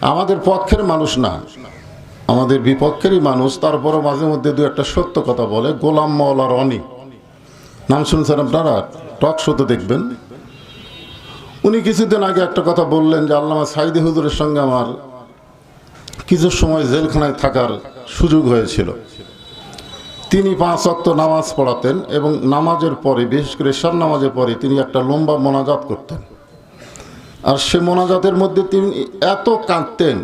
আমাদের পক্ষের মানুষ না। আমাদের বিপক্ষেরই মানুষ, তারপরও মাঝে মধ্যে দু একটা সত্য কথা বলে, গোলাম মওলা রনি। নাম শুনছেন আপনারা? টক শোতে দেখবেন। উনি কিছুদিন আগে একটা কথা বললেন যে আল্লামা সাইদি হুজুরের সঙ্গে আমার কিছু সময় জেলখানায় থাকার সুযোগ হয়েছিল। তিনি পাঁচ অক্ত নামাজ পড়াতেন এবং নামাজের পরে, বিশেষ করে ঈশান নামাজের পরে তিনি একটা লম্বা মোনাজাত করতেন। আর সে মোনাজাতের মধ্যে তিনি এত কাঁদতেন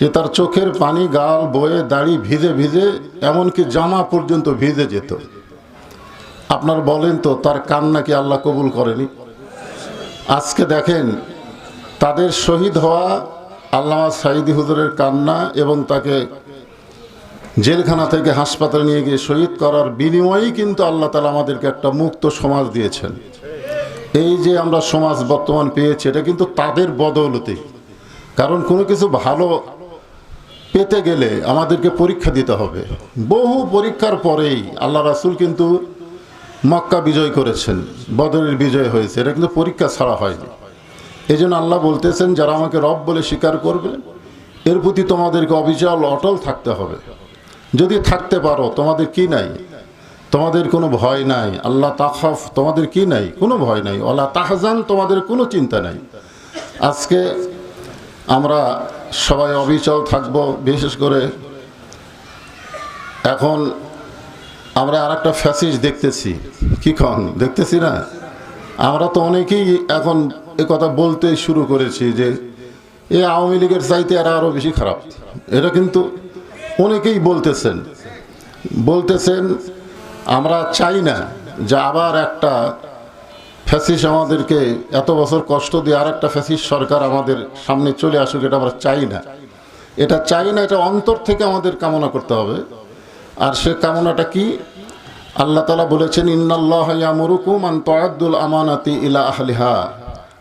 যে তার চোখের পানি, গাল, বয়ে, দাড়ি ভিজে ভিজে এমনকি জামা পর্যন্ত ভিজে যেত। আপনার বলেন তো, তার কান্না কি আল্লাহ কবুল করেনি? আজকে দেখেন, তাদের শহীদ হওয়া আল্লামা সাইদি হুজুরের কান্না এবং তাকে জেলখানা থেকে হাসপাতালে নিয়ে গিয়ে শহীদ করার বিনিময়েই কিন্তু আল্লাহ তালা আমাদেরকে একটা মুক্ত সমাজ দিয়েছেন। এই যে আমরা সমাজ বর্তমান পেয়েছি, এটা কিন্তু তাদের বদৌলতে। কারণ কোনো কিছু ভালো পেতে গেলে আমাদেরকে পরীক্ষা দিতে হবে। বহু পরীক্ষার পরেই আল্লাহ রাসুল কিন্তু মক্কা বিজয় করেছেন, বদরের বিজয় হয়েছে। এটা কিন্তু পরীক্ষা ছাড়া হয়নি। এই জন্য আল্লাহ বলতেছেন, যারা আমাকে রব বলে স্বীকার করবে, এর প্রতি তোমাদেরকে অবিচল, অটল থাকতে হবে। যদি থাকতে পারো, তোমাদের কি নাই? তোমাদের কোনো ভয় নাই। আল্লাহ তাখাফ তোমাদের কি নাই? কোনো ভয় নাই। আল্লাহ তাহজান তোমাদের কোনো চিন্তা নাই। আজকে আমরা সবাই অবিচল থাকব, বিশেষ করে এখন আমরা আর একটা ফ্যাসিজ দেখতেছি। কি কন দেখতেছি না? আমরা তো অনেকেই এখন এ কথা বলতে শুরু করেছি যে, এ আওয়ামী লীগের চাইতে এরা আরও বেশি খারাপ। এটা কিন্তু অনেকেই বলতেছেন। বলতেছেন আমরা চাই না যে আবার একটা ফ্যাসিস আমাদেরকে এত বছর কষ্ট দিয়ে আর একটা ফ্যাসিস সরকার আমাদের সামনে চলে আসুক, এটা আমরা চাই না। এটা চাই না, এটা অন্তর থেকে আমাদের কামনা করতে হবে। আর সে কামনাটা কি? আল্লাহ তালা বলেছেন, ইন্নাল্লাহ ইয়ামুরুকুম আন তুআদ্দুল আমানাতি ইলা আহলিহা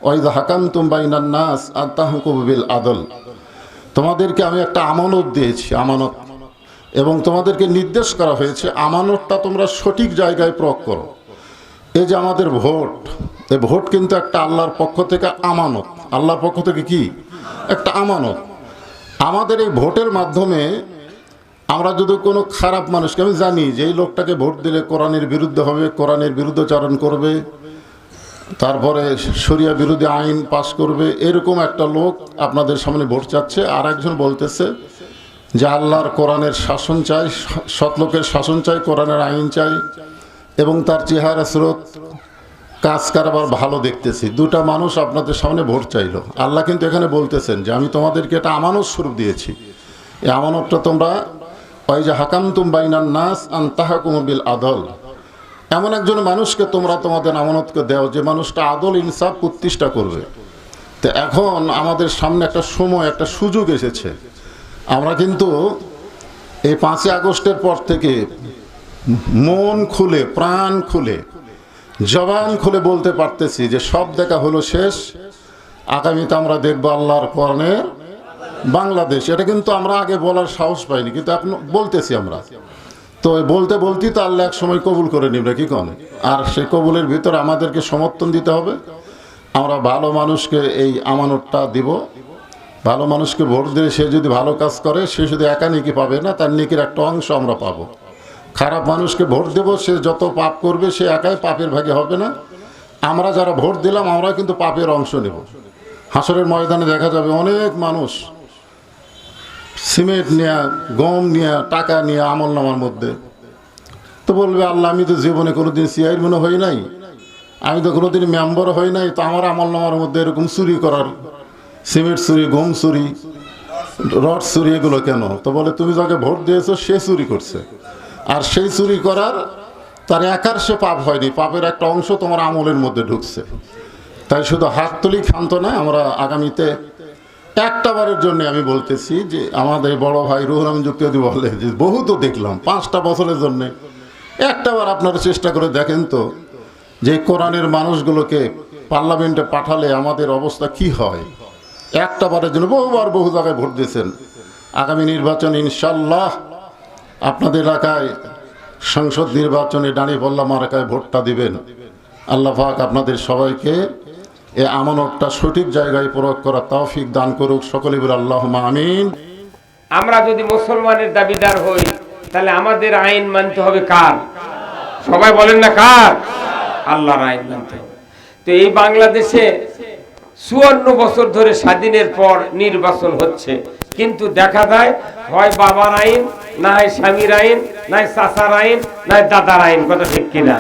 ওয়াইদা হাকামতুম বাইনান নাস আনতাহকুম বিল আদল। তোমাদেরকে আমি একটা আমানত দিয়েছি, আমানত। এবং তোমাদেরকে নির্দেশ করা হয়েছে, আমানতটা তোমরা সঠিক জায়গায় প্রয়োগ করো। এই যে আমাদের ভোট এই ভোট কিন্তু একটা আল্লাহর পক্ষ থেকে আমানত। আল্লাহর পক্ষ থেকে কি? একটা আমানত। আমাদের এই ভোটের মাধ্যমে আমরা যদি কোনো খারাপ মানুষকে, আমি জানি যে এই লোকটাকে ভোট দিলে কোরআনের বিরুদ্ধে হবে, কোরআনের বিরুদ্ধাচারণ করবে, তারপরে সরিয়া বিরোধী আইন পাশ করবে, এরকম একটা লোক আপনাদের সামনে ভোট চাচ্ছে আর একজন বলতেছে যে আল্লাহর কোরআনের শাসন চাই সৎ লোকের শাসন চাই, কোরআনের আইন চাই, এবং তার চেহারা, স্রোত, কাজ কারবার ভালো দেখতেছি। দুটা মানুষ আপনাদের সামনে ভোট চাইলো। আল্লাহ কিন্তু এখানে বলতেছেন যে, আমি তোমাদেরকে এটা আমানত স্বরূপ দিয়েছি। এই আমানতটা তোমরা ওই যে হাকাম তুম বাইনান নাস আন তাহাকুমবিল আদল। এমন একজন মানুষকে তোমরা তোমাদের আমানতকে দাও, যে মানুষটা আদল ইনসাফ প্রতিষ্ঠা করবে। তো এখন আমাদের সামনে একটা সময়, একটা সুযোগ এসেছে। আমরা কিন্তু এই পাঁচই আগস্টের পর থেকে মন খুলে, প্রাণ খুলে, জবান খুলে বলতে পারতেছি যে সব দেখা হলো শেষ। আগামীতে আমরা দেখব আল্লাহর কোরআনের বাংলাদেশ। এটা কিন্তু আমরা আগে বলার সাহস পাইনি, কিন্তু এখন বলতেছি আমরা। তো বলতে বলতেই তো আল্লাহ এক সময় কবুল করে নিবে, কি কন? আর সে কবুলের ভিতরে আমাদেরকে সমর্থন দিতে হবে। আমরা ভালো মানুষকে এই আমানতটা দিব। ভালো মানুষকে ভোট দিলে সে যদি ভালো কাজ করে, সে শুধু একা নেকি পাবে না, তার নেকির একটা অংশ আমরা পাবো। খারাপ মানুষকে ভোট দেব, সে যত পাপ করবে, সে একাই পাপের ভাগে হবে না। আমরা যারা ভোট দিলাম আমরা কিন্তু পাপের অংশ নেব। হাসরের ময়দানে দেখা যাবে অনেক মানুষ সিমেন্ট নেয়া, গম নিয়ে, টাকা নিয়ে, আমল নামার মধ্যে। তো বলবে, আল্লাহ, আমি তো জীবনে কোনোদিন সিআইর মনে হই নাই। আমি তো কোনোদিন মেম্বার হই নাই। তো আমার আমল নামার মধ্যে এরকম চুরি করার সিমেন্ট চুরি, গম চুরি, রড চুরি এগুলো কেন? তো বলে, তুমি যাকে ভোট দিয়েছ, সে চুরি করছে। আর সেই চুরি করার তার একার সে পাপ হয়নি, পাপের একটা অংশ তোমার আমলের মধ্যে ঢুকছে। তাই শুধু হাত তুলি ক্ষান্ত না আমরা আগামীতে একটা বারের জন্য আমি বলতেছি যে, আমাদের বড় ভাই রুহুল আমিন যুক্তি বলে যে, বহু তো দেখলাম, পাঁচটা বছরের জন্যে। একটা বার আপনারা চেষ্টা করে দেখেন তো, যে কোরআনের মানুষগুলোকে পার্লামেন্টে পাঠালে আমাদের অবস্থা কি হয়? একটা বারের জন্য বহুবার বহু জায়গায় ভোট দিয়েছেন। আগামী নির্বাচন ইনশাল্লাহ আপনাদের এলাকায় সংসদ নির্বাচনে দাঁড়িয়ে বললাম এলাকায় ভোটটা দিবেন। আল্লাহ আপনাদের সবাইকে এই আমানতটা সঠিক জায়গায় প্রয়োগ করা তৌফিক দান করুক। সকলে বলে আল্লাহ আমিন। আমরা যদি মুসলমানের দাবিদার হই, তাহলে আমাদের আইন মানতে হবে কার? সবাই বলেন না কার? আল্লাহর আইন মানতে হবে। তো এই বাংলাদেশে চুয়ান্ন বছর ধরে স্বাধীনের পর নির্বাচন হচ্ছে। কিন্তু দেখা যায়, হয় বাবার আইন, না হয় স্বামীর আইন, না হয় চাচার আইন, না হয় দাদার আইন, কথা ঠিক কিনা?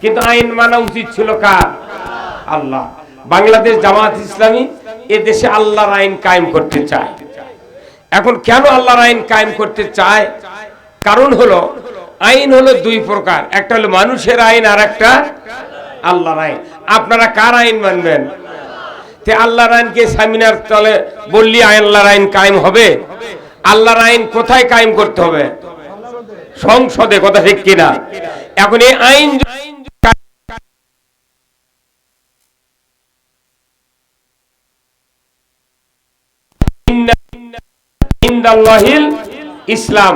কিন্তু আইন মানা উচিত ছিল কার? আল্লাহ। বাংলাদেশ জামাত ইসলামী এ দেশে আল্লাহর আইন কায়েম করতে চায়। এখন কেন আল্লাহর আইন কায়েম করতে চায়? কারণ হলো, আইন হলো দুই প্রকার। একটা হলো মানুষের আইন আর একটা আল্লাহর আইন। আপনারা কার আইন মানবেন? তে আল্লাহর আইনকে সামিনার তলে বললি আল্লাহর আইন কায়েম হবে। আল্লাহর আইন কোথায় কায়েম করতে হবে? সংসদে, কথা ঠিক কিনা? এখন এই আইন ইসলাম।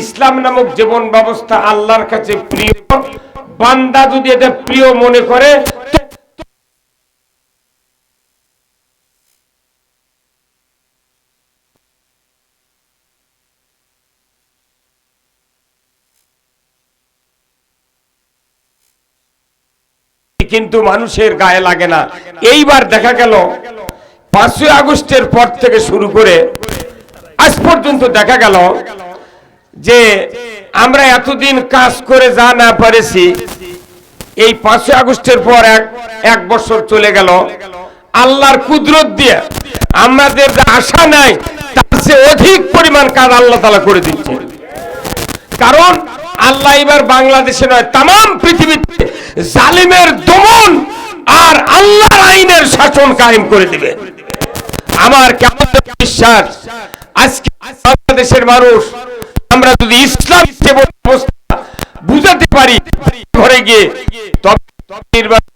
ইসলাম নামক জীবন ব্যবস্থা আল্লাহর কাছে প্রিয়। বান্দা যদি এটা প্রিয় মনে করে কিন্তু মানুষের গায়ে লাগে না। এইবার দেখা গেল, পাঁচই আগস্টের পর থেকে শুরু করে আজ পর্যন্ত দেখা গেল যে আমরা এতদিন কাজ করে যা না পারেছি, এই পাঁচই আগস্টের পর এক এক বছর চলে গেল। আল্লাহর কুদরত দিয়ে আমাদের যা আশা নাই, তার চেয়ে অধিক পরিমাণ কাজ আল্লাহ তালা করে দিচ্ছে। কারণ আল্লাহ এবার বাংলাদেশে নয় তাম পৃথিবীতে জালিমের দমন আর আল্লাহর আইনের শাসন কায়েম করে দিবে। আমার কেমন বিশ্বাস, আজকে বাংলাদেশের মানুষ, আমরা যদি ইসলাম ব্যবস্থা বুঝাতে পারি, ঘরে গিয়ে নির্বাচন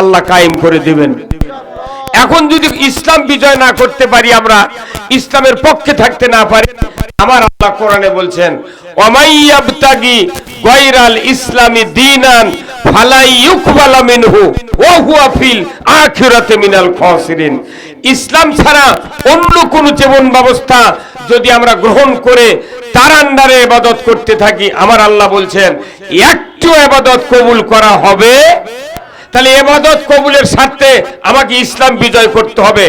আল্লাহ কায়েম করে দিবেন। এখন যদি ইসলাম বিজয় না করতে পারি আমরা, ইসলামের পক্ষে থাকতে না পারি আমার আল্লাহ কোরআনে বলছেন ইসলামি দীনান ফালাই ইউকবালা মিনহু হুয়া ফিল আখিরাতে মিনাল খাসিরিন। ইসলাম ছাড়া অন্য কোন জীবন ব্যবস্থা যদি আমরা গ্রহণ করে তার আন্ডারে ইবাদত করতে থাকি, আমার আল্লাহ বলছেন, একটু ইবাদত কবুল করা হবে তাহলে এবাদত কবুলের স্বার্থে আমাকে ইসলাম বিজয় করতে হবে।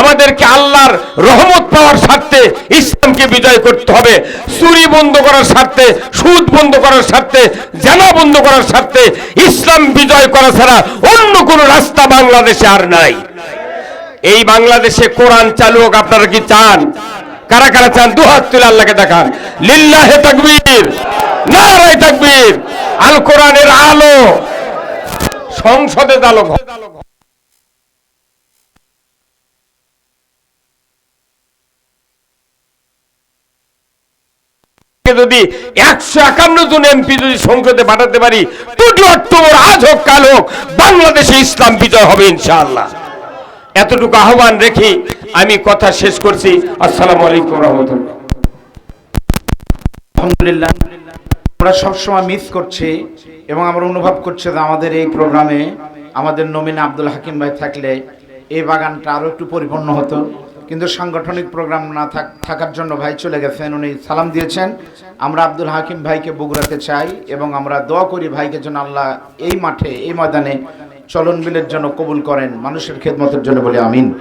আমাদেরকে আল্লাহর রহমত পাওয়ার স্বার্থে ইসলামকে বিজয় করতে হবে। চুরি বন্ধ করার স্বার্থে, সুদ বন্ধ করার স্বার্থে, জানা বন্ধ করার স্বার্থে ইসলাম বিজয় করা ছাড়া অন্য কোনো রাস্তা বাংলাদেশে আর নাই। এই বাংলাদেশে কোরআন চালু হোক, আপনারা কি চান? কারা কারা চান? দুহাত তুলে আল্লাহকে দেখান। লিল্লাহে তাকবীর, নারায়ে তাকবীর, আল কোরআনের আলো। সংসদে দালো যদি একশো একান্ন জন এমপি যদি সংসদে পাঠাতে পারি, দুটি অক্টোবর আজ হোক, কাল হোক, বাংলাদেশে ইসলাম বিজয় হবে ইনশাআল্লাহ। এতটুকু আহ্বান রেখে আমি কথা শেষ করছি। আসসালামু আলাইকুম রহমতুল্লাহ। আলহামদুলিল্লাহ। আমরা সবসময় মিস করছি এবং আমরা অনুভব করছি যে আমাদের এই প্রোগ্রামে আমাদের নমিনা আব্দুল হাকিম ভাই থাকলে এই বাগানটা আরও একটু পরিপূর্ণ হতো। কিন্তু সাংগঠনিক প্রোগ্রাম না থাক- থাকার জন্য ভাই চলে গেছেন, উনি সালাম দিয়েছেন। আমরা আব্দুল হাকিম ভাইকে বগুড়াতে চাই এবং আমরা দোয়া করি ভাইকে জন্য আল্লাহ এই মাঠে, এই ময়দানে চলন বিলের জন্য কবুল করেন, মানুষের খেদমতের জন্য বলে আমিন।